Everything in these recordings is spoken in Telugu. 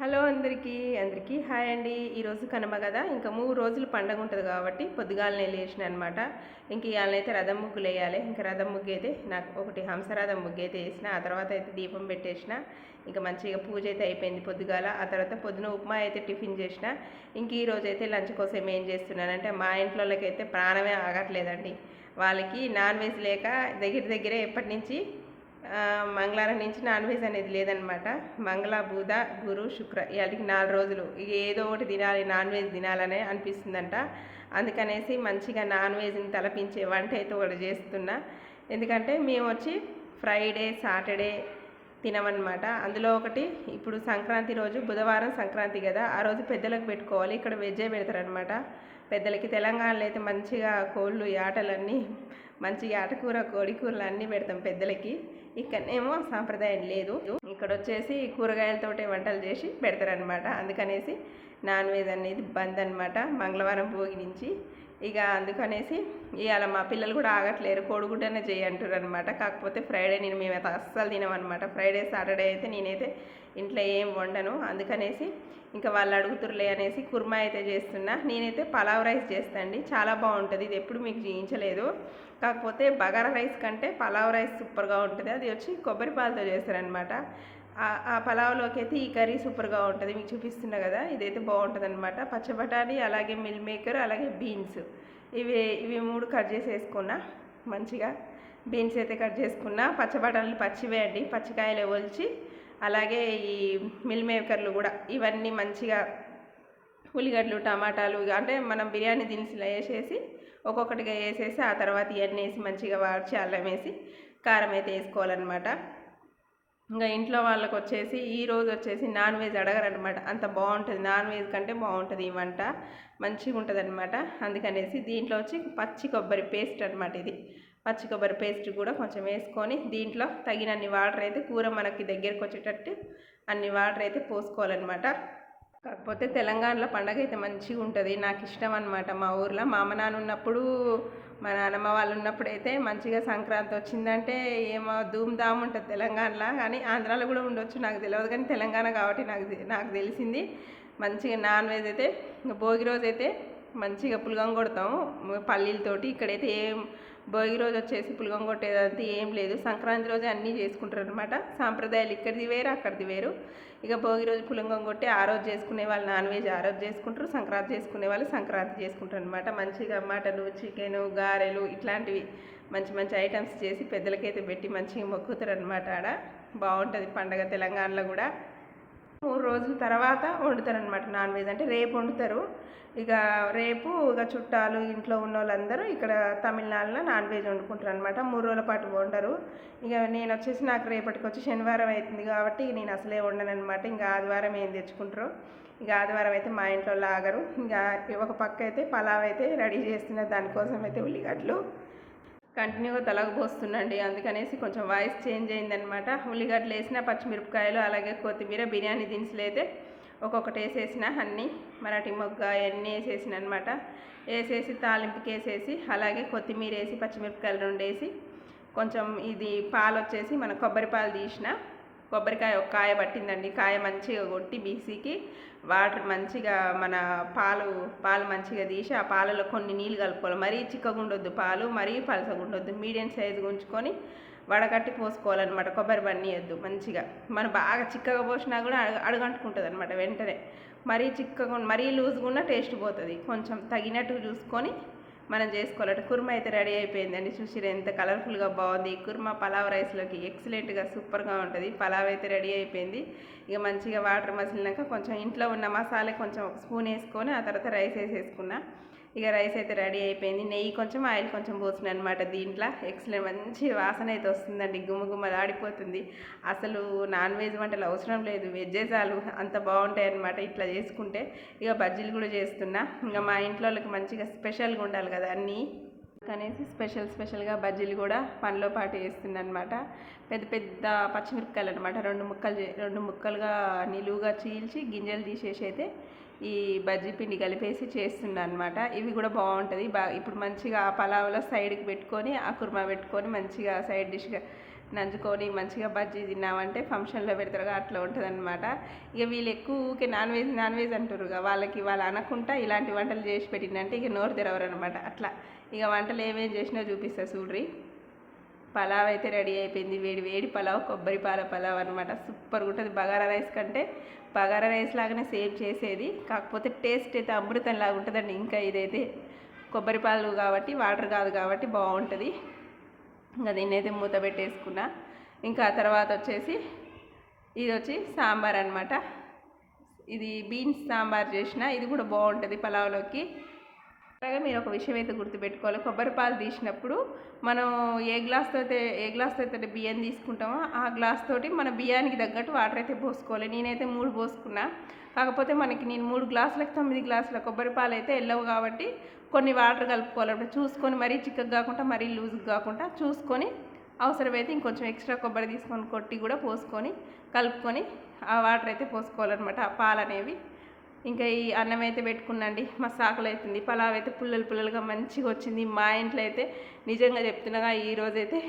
హలో అందరికీ అందరికీ హాయ్ అండి. ఈరోజు కనుమ కదా ఇంకా మూడు రోజులు పండగ ఉంటుంది కాబట్టి పొద్దుగాలనే లేచిన అనమాట ఇంక ఇవాళనైతే రథం ముగ్గులు వేయాలి. ఇంకా రథం ముగ్గు అయితే నాకు ఒకటి హంసరథం ముగ్గు అయితే వేసిన ఆ తర్వాత అయితే దీపం పెట్టేసిన ఇంకా మంచిగా పూజ అయితే అయిపోయింది పొద్దుగాల. ఆ తర్వాత పొద్దున ఉప్మా అయితే టిఫిన్ చేసిన. ఇంక ఈ రోజు అయితే లంచ్ కోసం ఏం చేస్తున్నానంటే మా ఇంట్లోకి ప్రాణమే ఆగట్లేదండి. వాళ్ళకి నాన్ వెజ్ లేక దగ్గర దగ్గరే ఎప్పటి నుంచి మంగళవారం నుంచి నాన్ వెజ్ అనేది లేదనమాట మంగళ బుధ గురు శుక్ర ఇవాళకి నాలుగు రోజులు. ఏదో ఒకటి తినాలి నాన్ వెజ్ తినాలనే అనిపిస్తుందంట. అందుకనేసి మంచిగా నాన్ వెజ్ని తలపించే వంట అయితే ఒకటి చేస్తున్నా. ఎందుకంటే మేము వచ్చి ఫ్రైడే సాటర్డే తినమన్నమాట. అందులో ఒకటి ఇప్పుడు సంక్రాంతి రోజు బుధవారం సంక్రాంతి కదా ఆ రోజు పెద్దలకు పెట్టుకోవాలి. ఇక్కడ వెజ్జే పెడతారనమాట పెద్దలకి తెలంగాణలో అయితే మంచిగా కోళ్ళు యాటలన్నీ మంచిగా ఆటకూర కోడి కూరలు అన్నీ పెడతాం పెద్దలకి. ఇక్కడనేమో సాంప్రదాయం లేదు. ఇక్కడ వచ్చేసి కూరగాయలతోటే వంటలు చేసి పెడతారనమాట అందుకనేసి నాన్ వెజ్ అనేది బంద్ అనమాట మంగళవారం భోగి నుంచి ఇక అందుకనేసి ఇవాళ మా పిల్లలు కూడా ఆగట్లేరు కోడిగుడ్డనే చేయంటారు అనమాట కాకపోతే ఫ్రైడే నేను మేమైతే అస్సలు తినమనమాట ఫ్రైడే సాటర్డే అయితే నేనైతే ఇంట్లో ఏం వండను. అందుకనేసి ఇంకా వాళ్ళు అడుగుతురులే అనేసి కుర్మా అయితే చేస్తున్నా. నేనైతే పలావ్ రైస్ చేస్తాండి. చాలా బాగుంటుంది. ఇది ఎప్పుడు మీకు చేయించలేదు. కాకపోతే బగారా రైస్ కంటే పలావ్ రైస్ సూపర్గా ఉంటుంది. అది వచ్చి కొబ్బరి పాలతో చేస్తారనమాట ఆ- పలావ్లోకి అయితే ఈ కర్రీ సూపర్గా ఉంటుంది. మీకు చూపిస్తున్నా కదా ఇదైతే బాగుంటుంది అనమాట పచ్చబటాని అలాగే మిల్ మేకర్ అలాగే బీన్స్. ఇవి ఇవి మూడు కట్ చేసి వేసుకున్నా మంచిగా బీన్స్ అయితే కట్ చేసుకున్నా. పచ్చబటానీలు పచ్చివే అండి. పచ్చికాయలు ఒలిచి అలాగే ఈ మిల్ మేకర్లు కూడా. ఇవన్నీ మంచిగా ఉల్లిగడ్డలు టమాటాలు ఇక అంటే మనం బిర్యానీ దినుసులు వేసేసి ఒక్కొక్కటిగా వేసేసి ఆ తర్వాత ఇవన్నీ వేసి మంచిగా వాడ్చి అల్లం వేసి కారం అయితే వేసుకోవాలన్నమాట. ఇంకా ఇంట్లో వాళ్ళకి వచ్చేసి ఈ రోజు వచ్చేసి నాన్ వెజ్ అడగరనమాట అంత బాగుంటుంది నాన్ వెజ్ కంటే బాగుంటుంది ఈ వంట. మంచిగా ఉంటుంది అనమాట అందుకనేసి దీంట్లో వచ్చి పచ్చి కొబ్బరి పేస్ట్ అనమాట ఇది. పచ్చి కొబ్బరి పేస్ట్ కూడా కొంచెం వేసుకొని దీంట్లో తగినన్ని వాటర్ అయితే కూర మనకి దగ్గరికి వచ్చేటట్టు అన్ని వాటర్ అయితే పోసుకోవాలన్నమాట. కాకపోతే తెలంగాణలో పండగ అయితే మంచిగా ఉంటుంది నాకు ఇష్టం అనమాట మా ఊర్లో. మా అమ్మ నాన్న ఉన్నప్పుడు మా నాన్నమ్మ వాళ్ళు ఉన్నప్పుడు అయితే మంచిగా సంక్రాంతి వచ్చిందంటే ఏమో ధూమ్ ధామ్ ఉంటుంది తెలంగాణలో. కానీ ఆంధ్రాలో కూడా ఉండొచ్చు నాకు తెలియదు కానీ తెలంగాణ కాబట్టి నాకు నాకు తెలిసింది. మంచిగా నాన్ వెజ్ అయితే ఇంకా భోగి రోజు అయితే మంచిగా పులగం కొడతాము. పల్లీలతోటి ఇక్కడైతే ఏం భోగి రోజు వచ్చేసి పులగం కొట్టేదంతా ఏం లేదు. సంక్రాంతి రోజు అన్నీ చేసుకుంటారు అనమాట సాంప్రదాయాలు ఇక్కడిది వేరు అక్కడిది వేరు. ఇక భోగి రోజు పులంగం కొట్టి ఆ రోజు చేసుకునే వాళ్ళు నాన్ వెజ్ ఆ రోజు చేసుకుంటారు సంక్రాంతి చేసుకునే వాళ్ళు సంక్రాంతి చేసుకుంటారు అనమాట మంచిగా మటను చికెను గారెలు ఇట్లాంటివి మంచి మంచి ఐటమ్స్ చేసి పెద్దలకైతే పెట్టి మంచిగా మొక్కుతారు అనమాట ఆడ. బాగుంటుంది పండగ తెలంగాణలో కూడా. మూడు రోజుల తర్వాత వండుతారనమాట నాన్ వెజ్. అంటే రేపు వండుతారు. ఇక రేపు ఇక చుట్టాలు ఇంట్లో ఉన్న వాళ్ళందరూ ఇక్కడ తమిళనాడులో నాన్ వెజ్ వండుకుంటారు అనమాట మూడు రోజుల పాటు వండరు. ఇక నేను వచ్చేసి నాకు రేపటికి వచ్చి శనివారం అవుతుంది కాబట్టి నేను అసలే వండనమాట ఇంకా ఆదివారం ఏం తెచ్చుకుంటారు. ఇక ఆదివారం అయితే మా ఇంట్లో లాగరు. ఇంకా ఒక పక్క అయితే పలావ్ అయితే రెడీ చేస్తున్న దానికోసం అయితే ఉల్లిగడ్డలు. కంటిన్యూగా తలకు అందుకనేసి కొంచెం వాయిస్ చేంజ్ అయిందనమాట. ఉల్లిగడ్డలు వేసిన పచ్చిమిరపకాయలు అలాగే కొత్తిమీర బిర్యానీ దినుసులు అయితే ఒక్కొక్కటి వేసేసిన అన్నీ మరాఠీ మొగ్గ అవన్నీ వేసేసిన అనమాట. వేసేసి తాలింపుకి వేసేసి అలాగే కొత్తిమీర వేసి పచ్చిమిరపకాయలు రెండు వేసి కొంచెం ఇది పాలు వచ్చేసి మన కొబ్బరి పాలు తీసిన కొబ్బరికాయ ఒక కాయ పట్టిందండి. కాయ మంచిగా కొట్టి బీసీకి వాటర్ మంచిగా మన పాలు పాలు మంచిగా తీసి ఆ పాలలో కొన్ని నీళ్ళు కలుపుకోవాలి. మరీ చిక్కగా ఉండొద్దు పాలు మరీ పలసగుండొద్దు. మీడియం సైజు ఉంచుకొని వడగట్టి పోసుకోవాలన్నమాట. కొబ్బరి బన్నీయద్దు మంచిగా. మనం బాగా చిక్కగా పోసినా కూడా అడుగు అడుగంటుకుంటుంది అనమాట వెంటనే. మరీ చిక్కగా మరీ లూజ్గా ఉన్న టేస్ట్ పోతుంది. కొంచెం తగినట్టు చూసుకొని మనం చేసుకోవాలంటే కుర్మా అయితే రెడీ అయిపోయిందండి. చూసిరు ఎంత కలర్ఫుల్గా బాగుంది. ఈ కుర్మా పలావ్ రైస్లోకి ఎక్సలెంట్గా సూపర్గా ఉంటుంది. పలావ్ అయితే రెడీ అయిపోయింది. ఇక మంచిగా వాటర్ మసిలినాక కొంచెం ఇంట్లో ఉన్న మసాలా కొంచెం ఒక స్పూన్ వేసుకొని ఆ తర్వాత రైస్ వేసేసుకున్నా. ఇక రైస్ అయితే రెడీ అయిపోయింది. నెయ్యి కొంచెం ఆయిల్ కొంచెం పోసిన అనమాట దీంట్లో. ఎక్సలెంట్ మంచి వాసన అయితే వస్తుందండి. గుమ్మగుమ్మలు ఆడిపోతుంది. అసలు నాన్ వెజ్ వంటలు అవసరం లేదు. వెజ్జే చాలు. అంత బాగుంటాయి అనమాట ఇట్లా చేసుకుంటే. ఇక బజ్జీలు కూడా చేస్తున్నా. ఇంకా మా ఇంట్లో వాళ్ళకి మంచిగా స్పెషల్గా ఉండాలి కదా అన్నీ. అనేసి స్పెషల్ స్పెషల్గా బజ్జీలు కూడా పనిలో పాటు వేస్తున్నా అనమాట పెద్ద పెద్ద పచ్చిమిరపకాయలు అనమాట రెండు ముక్కలు రెండు ముక్కలుగా నిలువుగా చీల్చి గింజలు తీసేసి అయితే ఈ బజ్జీ పిండి కలిపేసి చేస్తుండే అనమాట ఇవి కూడా బాగుంటుంది. బా ఇప్పుడు మంచిగా ఆ పలావ్లో సైడ్కి పెట్టుకొని ఆ కుర్మా పెట్టుకొని మంచిగా సైడ్ డిష్గా నంచుకొని మంచిగా బజ్జీ తిన్నామంటే ఫంక్షన్లో పెడతారుగా అట్లా ఉంటుందన్నమాట. ఇక వీళ్ళు ఎక్కువ ఊకే నాన్ వెజ్ నాన్ వెజ్ అంటారుగా వాళ్ళకి వాళ్ళు అనకుండా ఇలాంటి వంటలు చేసి పెట్టిందంటే ఇక నోరు తెరవరు అనమాట అట్లా. ఇక వంటలు ఏమేమి చేసినా చూపిస్తా చూడ్రి. పలావ్ అయితే రెడీ అయిపోయింది. వేడి వేడి పలావ్ కొబ్బరి పాల పలావ్ అనమాట సూపర్గా ఉంటుంది. బగారా రైస్ కంటే బగారా రైస్ లాగానే సేవ్ చేసేది. కాకపోతే టేస్ట్ అయితే అమృతం లాగా ఉంటుందండి. ఇంకా ఇదైతే కొబ్బరి పాలు కాబట్టి వాటర్ కాదు కాబట్టి బాగుంటుంది. ఇంకా దీన్నైతే మూత పెట్టేసుకున్నా. ఇంకా ఆ తర్వాత వచ్చేసి ఇది వచ్చి సాంబార్ అనమాట ఇది బీన్స్ సాంబార్ చేసిన ఇది కూడా బాగుంటుంది పలావ్లోకి. అలాగే మీరు ఒక విషయం అయితే గుర్తుపెట్టుకోవాలి. కొబ్బరి పాలు తీసినప్పుడు మనం ఏ గ్లాస్తో అయితే ఏ గ్లాస్తో అయితే బియ్యం తీసుకుంటామో ఆ గ్లాస్ తోటి మన బియ్యానికి తగ్గట్టు వాటర్ అయితే పోసుకోవాలి. నేనైతే మూడు పోసుకున్నా. కాకపోతే మనకి నేను మూడు గ్లాసులకు తొమ్మిది గ్లాసుల కొబ్బరి పాలు అయితే వెళ్ళవు కాబట్టి కొన్ని వాటర్ కలుపుకోవాలి. చూసుకొని మరీ చిక్కగా కాకుండా మరీ లూజ్గా కాకుండా చూసుకొని అవసరమైతే ఇంకొంచెం ఎక్స్ట్రా కొబ్బరి తీసుకొని కొట్టి కూడా పోసుకొని కలుపుకొని ఆ వాటర్ అయితే పోసుకోవాలన్నమాట. ఆ పాలు అనేవి. ఇంకా ఈ అన్నం అయితే పెట్టుకున్నాండి. మా సాకులు అవుతుంది పలావ్ అయితే పుల్లలు పుల్లలుగా మంచిగా వచ్చింది. మా ఇంట్లో అయితే నిజంగా చెప్తున్నాగా ఈరోజైతే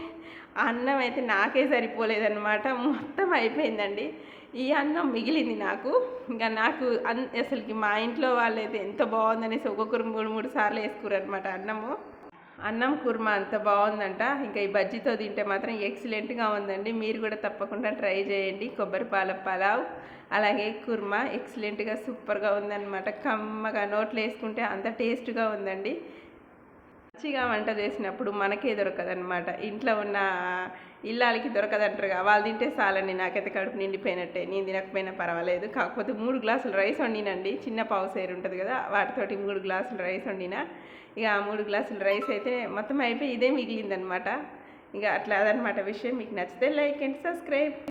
ఆ అన్నం అయితే నాకే సరిపోలేదన్నమాట. మొత్తం అయిపోయిందండి. ఈ అన్నం మిగిలింది నాకు. ఇంకా నాకు అన్ అసలుకి మా ఇంట్లో వాళ్ళైతే ఎంత బాగుందనేసి ఒక్కొక్కరు మూడు మూడు సార్లు వేసుకురనమాట అన్నము. అన్నం కుర్మా అంత బాగుందంట. ఇంకా ఈ బజ్జీతో తింటే మాత్రం ఎక్సలెంట్గా ఉందండి. మీరు కూడా తప్పకుండా ట్రై చేయండి. కొబ్బరి పాల పలావ్ అలాగే కుర్మా ఎక్సలెంట్గా సూపర్గా ఉందన్నమాట. కమ్మగా నోట్లో వేసుకుంటే అంత టేస్ట్గా ఉందండి. మంచిగా వంట చేసినప్పుడు మనకే దొరకదనమాట ఇంట్లో ఉన్న ఇల్లాలకి దొరకదంటారుగా. వాళ్ళు తింటే చాలండి. నాకైతే కడుపు నిండిపోయినట్టే. నేను తినకపోయినా పర్వాలేదు. కాకపోతే మూడు గ్లాసులు రైస్ వండినండి. చిన్న పావు సేరు ఉంటుంది కదా వాటితోటి మూడు గ్లాసులు రైస్ వండిన. ఇక ఆ మూడు గ్లాసులు రైస్ అయితే మొత్తం అయిపోయి ఇదే మిగిలిందనమాట. ఇక అట్లా అదనమాట విషయం. మీకు నచ్చితే లైక్ అండ్ సబ్స్క్రైబ్.